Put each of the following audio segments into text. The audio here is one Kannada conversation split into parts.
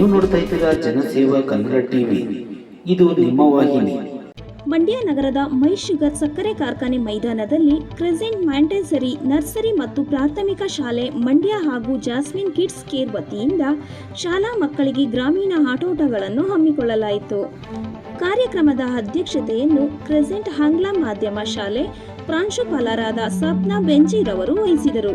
ನೀವು ನೋಡ್ತಾ ಇದ್ದೀರಾ ಜನಸೇವಾ ಕನ್ನಡ ಟಿವಿ. ಇದು ನಿಮ್ಮ ವಾಹಿನಿ. ಮಂಡ್ಯ ನಗರದ ಮೈ ಶುಗರ್ ಸಕ್ಕರೆ ಕಾರ್ಖಾನೆ ಮೈದಾನದಲ್ಲಿ ಕ್ರೆಸೆಂಟ್ ಮ್ಯಾಂಟೆಸರಿ ನರ್ಸರಿ ಮತ್ತು ಪ್ರಾಥಮಿಕ ಶಾಲೆ ಮಂಡ್ಯ ಹಾಗೂ ಜಾಸ್ಮಿನ್ ಕಿಡ್ಸ್ ಕೇರ್ ವತಿಯಿಂದ ಶಾಲಾ ಮಕ್ಕಳಿಗೆ ಗ್ರಾಮೀಣ ಆಟೋಟಗಳನ್ನು ಹಮ್ಮಿಕೊಳ್ಳಲಾಯಿತು. ಕಾರ್ಯಕ್ರಮದ ಅಧ್ಯಕ್ಷತೆಯನ್ನು ಕ್ರೆಸೆಂಟ್ ಆಂಗ್ಲ ಮಾಧ್ಯಮ ಶಾಲೆ ಪ್ರಾಂಶುಪಾಲರಾದ ಸಪ್ನಾ ಬೆಂಜಿರವರು ವಹಿಸಿದರು.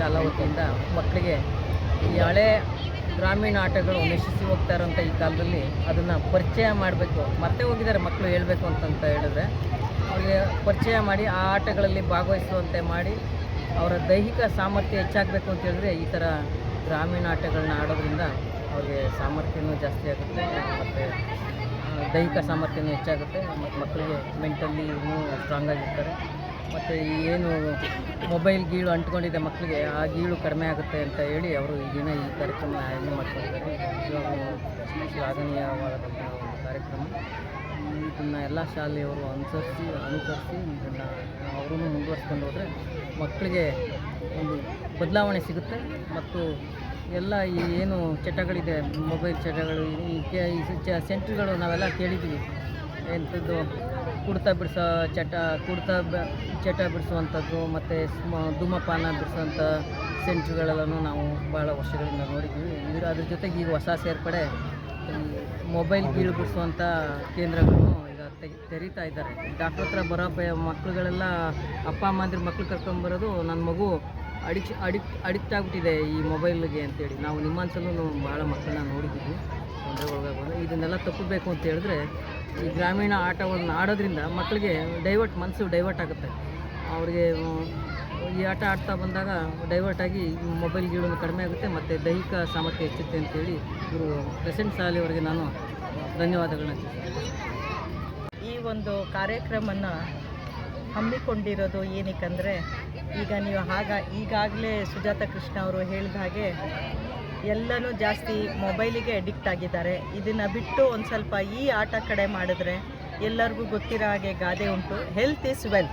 ಶಾಲಾ ವತಿಯಿಂದ ಮಕ್ಕಳಿಗೆ ಈ ಹಳೆ ಗ್ರಾಮೀಣ ಆಟಗಳು ನಶಿಸಿ ಹೋಗ್ತಾ ಇರೋಂಥ ಈ ಕಾಲದಲ್ಲಿ ಅದನ್ನು ಪರಿಚಯ ಮಾಡಬೇಕು. ಮತ್ತೆ ಹೋಗಿದ್ದಾರೆ ಮಕ್ಕಳು ಹೇಳಬೇಕು ಅಂತಂತ ಹೇಳಿದ್ರೆ. ಅವರಿಗೆ ಪರಿಚಯ ಮಾಡಿ, ಆ ಆಟಗಳಲ್ಲಿ ಭಾಗವಹಿಸುವಂತೆ ಮಾಡಿ, ಅವರ ದೈಹಿಕ ಸಾಮರ್ಥ್ಯ ಹೆಚ್ಚಾಗಬೇಕು ಅಂತ ಹೇಳಿದ್ರೆ ಈ ಥರ ಗ್ರಾಮೀಣ ಆಟಗಳನ್ನ ಆಡೋದ್ರಿಂದ ಅವ್ರಿಗೆ ಸಾಮರ್ಥ್ಯನೂ ಜಾಸ್ತಿ ಆಗುತ್ತೆ ಮತ್ತು ದೈಹಿಕ ಸಾಮರ್ಥ್ಯನೂ ಹೆಚ್ಚಾಗುತ್ತೆ ಮತ್ತು ಮಕ್ಕಳಿಗೆ ಮೆಂಟಲಿ ಸ್ಟ್ರಾಂಗ್ ಆಗಿರ್ತಾರೆ. ಮತ್ತು ಏನು ಮೊಬೈಲ್ ಗೀಳು ಅಂಟ್ಕೊಂಡಿದೆ ಮಕ್ಕಳಿಗೆ ಆ ಗೀಳು ಕಡಿಮೆ ಆಗುತ್ತೆ ಅಂತ ಹೇಳಿ ಅವರು ಈ ದಿನ ಈ ಕಾರ್ಯಕ್ರಮ ಆಯೋಜನೆ ಮಾಡ್ಕೊಂಡಿದ್ದಾರೆ. ಒಂದು ಕಾರ್ಯಕ್ರಮ. ಇದನ್ನು ಎಲ್ಲ ಶಾಲೆಯವರು ಅನುಸರಿಸಿ ಅನುಸರಿಸಿ ಇದನ್ನು ಅವರೂ ಮುಂದುವರ್ಸ್ಕೊಂಡು ಹೋದರೆ ಮಕ್ಕಳಿಗೆ ಒಂದು ಬದಲಾವಣೆ ಸಿಗುತ್ತೆ. ಮತ್ತು ಎಲ್ಲ ಈ ಏನು ಚಟಗಳಿದೆ, ಮೊಬೈಲ್ ಚಟಗಳು, ಈ ಸೆಂಟ್ರ್ಗಳು ನಾವೆಲ್ಲ ಕೇಳಿದ್ದೀವಿ. ಎಂಥದ್ದು ಕುಡ್ತಾ ಬಿಡಿಸೋ ಚಟ, ಕುಡ್ತಾ ಚಟ ಬಿಡಿಸುವಂಥದ್ದು ಮತ್ತು ಸ್ಮ, ಧೂಮಪಾನ ಬಿಡಿಸೋಂಥ ಸೆಂಟ್ರ್ಗಳೆಲ್ಲನೂ ನಾವು ಭಾಳ ವರ್ಷಗಳಿಂದ ನೋಡಿದ್ದೀವಿ. ಇದ್ರ ಅದ್ರ ಜೊತೆಗೆ ಈಗ ಹೊಸ ಸೇರ್ಪಡೆ ಮೊಬೈಲ್ ಗೀಳು ಬಿಡಿಸುವಂಥ ಕೇಂದ್ರಗಳನ್ನು ಈಗ ತೆರೀತಾ ಇದ್ದಾರೆ. ಡಾಕ್ಟ್ರ್ ಹತ್ರ ಬರೋ ಮಕ್ಕಳುಗಳೆಲ್ಲ ಅಪ್ಪ, ಅಮ್ಮ ಅಂದ್ರೆ ಮಕ್ಳು ಕರ್ಕೊಂಬರೋದು ನನ್ನ ಮಗು ಅಡಿಕ್ಷ ಅಡಿಕ್ಟ್ ಅಡಿಕ್ಟ್ ಆಗಿಬಿಟ್ಟಿದೆ ಈ ಮೊಬೈಲ್ಗೆ ಅಂತೇಳಿ. ನಾವು ನಿಮ್ಮಂತಲೂ ಭಾಳ ಮಕ್ಕಳನ್ನ ನೋಡಿದ್ದೀವಿ. ಇದನ್ನೆಲ್ಲ ತಪ್ಪಬೇಕು ಅಂತ ಹೇಳಿದ್ರೆ ಈ ಗ್ರಾಮೀಣ ಆಟವನ್ನು ಆಡೋದ್ರಿಂದ ಮಕ್ಕಳಿಗೆ ಡೈವರ್ಟ್, ಮನಸ್ಸು ಡೈವರ್ಟ್ ಆಗುತ್ತೆ ಅವ್ರಿಗೆ ಈ ಆಟ ಆಡ್ತಾ ಬಂದಾಗ ಡೈವರ್ಟ್ ಆಗಿ ಮೊಬೈಲ್ ಗೀಳು ಕಡಿಮೆ ಆಗುತ್ತೆ ಮತ್ತು ದೈಹಿಕ ಸಾಮರ್ಥ್ಯ ಹೆಚ್ಚುತ್ತೆ ಅಂತೇಳಿ ಇವರು ಪ್ರೆಸೆಂಟ್ ಶಾಲೆಯವರಿಗೆ ನಾನು ಧನ್ಯವಾದಗಳನ್ನ. ಈ ಒಂದು ಕಾರ್ಯಕ್ರಮನ ಹಮ್ಮಿಕೊಂಡಿರೋದು ಏನಕ್ಕಂದರೆ ಈಗ ನೀವು ಆಗ ಈಗಾಗಲೇ ಸುಜಾತ ಕೃಷ್ಣ ಅವರು ಹೇಳಿದ ಹಾಗೆ ಎಲ್ಲನೂ ಜಾಸ್ತಿ ಮೊಬೈಲಿಗೆ ಅಡಿಕ್ಟ್ ಆಗಿದ್ದಾರೆ. ಇದನ್ನು ಬಿಟ್ಟು ಒಂದು ಸ್ವಲ್ಪ ಈ ಆಟ ಕಡೆ ಮಾಡಿದ್ರೆ ಎಲ್ಲರಿಗೂ ಗೊತ್ತಿರೋ ಹಾಗೆ ಗಾದೆ ಉಂಟು. ಹೆಲ್ತ್ ಈಸ್ ವೆಲ್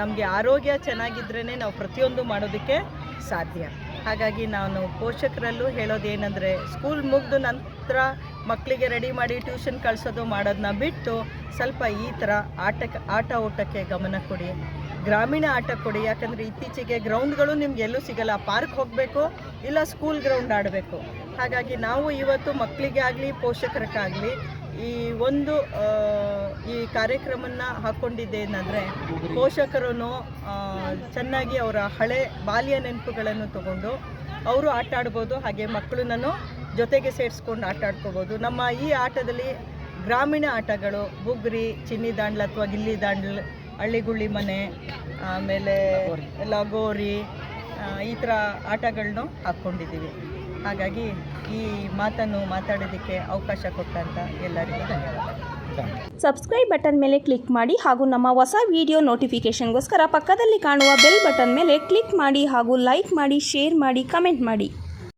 ನಮಗೆ ಆರೋಗ್ಯ ಚೆನ್ನಾಗಿದ್ರೇ ನಾವು ಪ್ರತಿಯೊಂದು ಮಾಡೋದಕ್ಕೆ ಸಾಧ್ಯ. ಹಾಗಾಗಿ ನಾನು ಪೋಷಕರಲ್ಲೂ ಹೇಳೋದೇನೆಂದರೆ ಸ್ಕೂಲ್ ಮುಗಿದು ನಂತರ ಮಕ್ಕಳಿಗೆ ರೆಡಿ ಮಾಡಿ ಟ್ಯೂಷನ್ ಕಳಿಸೋದು ಮಾಡೋದನ್ನ ಬಿಟ್ಟು ಸ್ವಲ್ಪ ಈ ಥರ ಆಟಕ್ಕೆ ಆಟ ಓಟಕ್ಕೆ ಗಮನ ಕೊಡಿ. ಗ್ರಾಮೀಣ ಆಟ ಕೊಡಿ, ಯಾಕಂದರೆ ಇತ್ತೀಚೆಗೆ ಗ್ರೌಂಡ್ಗಳು ನಿಮ್ಗೆ ಎಲ್ಲೂ ಸಿಗಲ್ಲ. ಪಾರ್ಕ್ ಹೋಗಬೇಕು, ಇಲ್ಲ ಸ್ಕೂಲ್ ಗ್ರೌಂಡ್ ಆಡಬೇಕು. ಹಾಗಾಗಿ ನಾವು ಇವತ್ತು ಮಕ್ಕಳಿಗೆ ಆಗಲಿ ಪೋಷಕರಿಗಾಗಲಿ ಈ ಒಂದು ಈ ಕಾರ್ಯಕ್ರಮನ ಹಾಕ್ಕೊಂಡಿದ್ದೇನೆಂದರೆ ಪೋಷಕರು ಚೆನ್ನಾಗಿ ಅವರ ಹಳೆ ಬಾಲ್ಯ ನೆನಪುಗಳನ್ನು ತಗೊಂಡು ಅವರು ಆಟ ಆಡ್ಬೋದು, ಹಾಗೆ ಮಕ್ಕಳನ್ನು ಜೊತೆಗೆ ಸೇರಿಸ್ಕೊಂಡು ಆಟ ಆಡ್ಕೋಬೋದು. ನಮ್ಮ ಈ ಆಟದಲ್ಲಿ ಗ್ರಾಮೀಣ ಆಟಗಳು, ಬುಗ್ರಿ ಚಿನ್ನಿ ದಾಂಡ್ಲ ಅಥವಾ ಗಿಲ್ಲಿ ದಾಂಡ್ಲ ಹಳ್ಳಿಗುಳ್ಳಿ ಮನೆ, ಆಮೇಲೆ ಲಗೋರಿ ಈ ಥರ ಆಟಗಳನ್ನೂ ಹಾಕ್ಕೊಂಡಿದ್ದೀವಿ. ಹಾಗಾಗಿ ಈ ಮಾತನ್ನು ಮಾತಾಡೋದಕ್ಕೆ ಅವಕಾಶ ಕೊಟ್ಟಂತ ಎಲ್ಲರಿಗೂ ಧನ್ಯವಾದ ಸಬ್ಸ್ಕ್ರೈಬ್ ಬಟನ್ ಮೇಲೆ ಕ್ಲಿಕ್ ಮಾಡಿ ಹಾಗೂ ನಮ್ಮ ಹೊಸ ವಿಡಿಯೋ ನೋಟಿಫಿಕೇಷನ್ಗೋಸ್ಕರ ಪಕ್ಕದಲ್ಲಿ ಕಾಣುವ ಬೆಲ್ ಬಟನ್ ಮೇಲೆ ಕ್ಲಿಕ್ ಮಾಡಿ ಹಾಗೂ ಲೈಕ್ ಮಾಡಿ ಶೇರ್ ಮಾಡಿ ಕಮೆಂಟ್ ಮಾಡಿ.